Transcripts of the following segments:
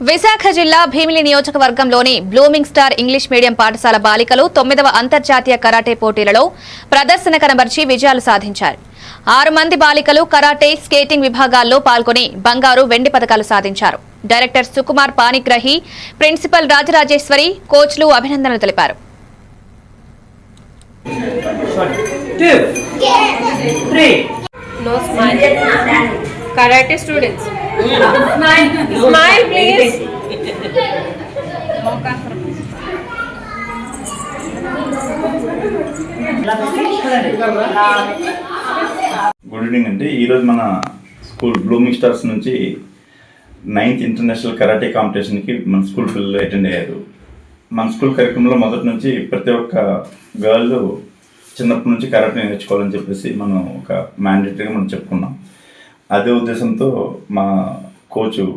విశాఖ జిల్లా భీమిలి నియోజకవర్గంలోని blooming star English medium పాఠశాల బాలికలు తొమ్మిదవ అంతర్జాతీయ కరాటే పోటీలలో ప్రదర్శన కనబర్చి విజయాలు సాధించారు. ఆరు మంది బాలికలు కరాటే స్కేటింగ్ విభాగాల్లో పాల్గొని బంగారు వెండి పథకాలు సాధించారు. డైరెక్టర్ సుకుమార్ పానిగ్రహి ప్రిన్సిపల్ రాజరాజేశ్వరి కోచ్లు అభినందనలు తెలిపారు. Two, three. గుడ్ ఈవినింగ్ అండి. ఈరోజు మన స్కూల్ బ్లూమింగ్ స్టార్స్ నుంచి నైన్త్ ఇంటర్నేషనల్ కరాటే కాంపిటీషన్కి మన స్కూల్ పిల్లలు అటెండ్ అయ్యారు. మన స్కూల్ కార్యక్రమంలో మొదటి నుంచి ప్రతి ఒక్క గర్ల్ చిన్నప్పటి నుంచి కరాటే నేర్చుకోవాలని చెప్పేసి మనం ఒక మ్యాండేటరీగా మనం చెప్పుకున్నాం. అదే ఉద్దేశంతో మా కోచ్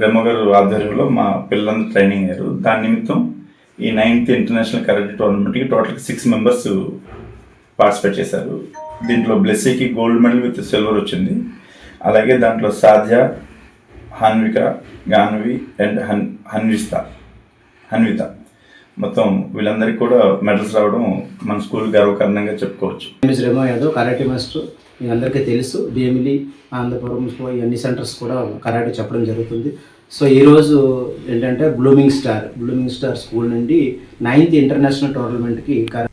రెమ్మ గారు ఆధ్వర్యంలో మా పిల్లలందరూ ట్రైనింగ్ అయ్యారు. దాని నిమిత్తం ఈ నైన్త్ ఇంటర్నేషనల్ కరాటే టోర్నమెంట్కి టోటల్ సిక్స్ మెంబర్స్ పార్టిసిపేట్ చేశారు. దీంట్లో బ్లెస్సీకి గోల్డ్ మెడల్ విత్ సిల్వర్ వచ్చింది. అలాగే దాంట్లో సాధ్య హన్విక గాన్వి అండ్ హన్ హన్విస్త హన్విత. మొత్తం వీళ్ళందరికీ కూడా మెడల్స్ రావడం మన స్కూల్ గర్వకారణంగా చెప్పుకోవచ్చు. Miss Remo Yadav karate master మీ అందరికీ తెలుసు. భీమిలి ఆంధ్రపురం ఇవన్నీ అన్ని సెంటర్స్ కూడా కరాటే చెప్పడం జరుగుతుంది. సో ఈరోజు ఏంటంటే blooming star blooming star school నుండి నైన్త్ ఇంటర్నేషనల్ టోర్నమెంట్కి కరా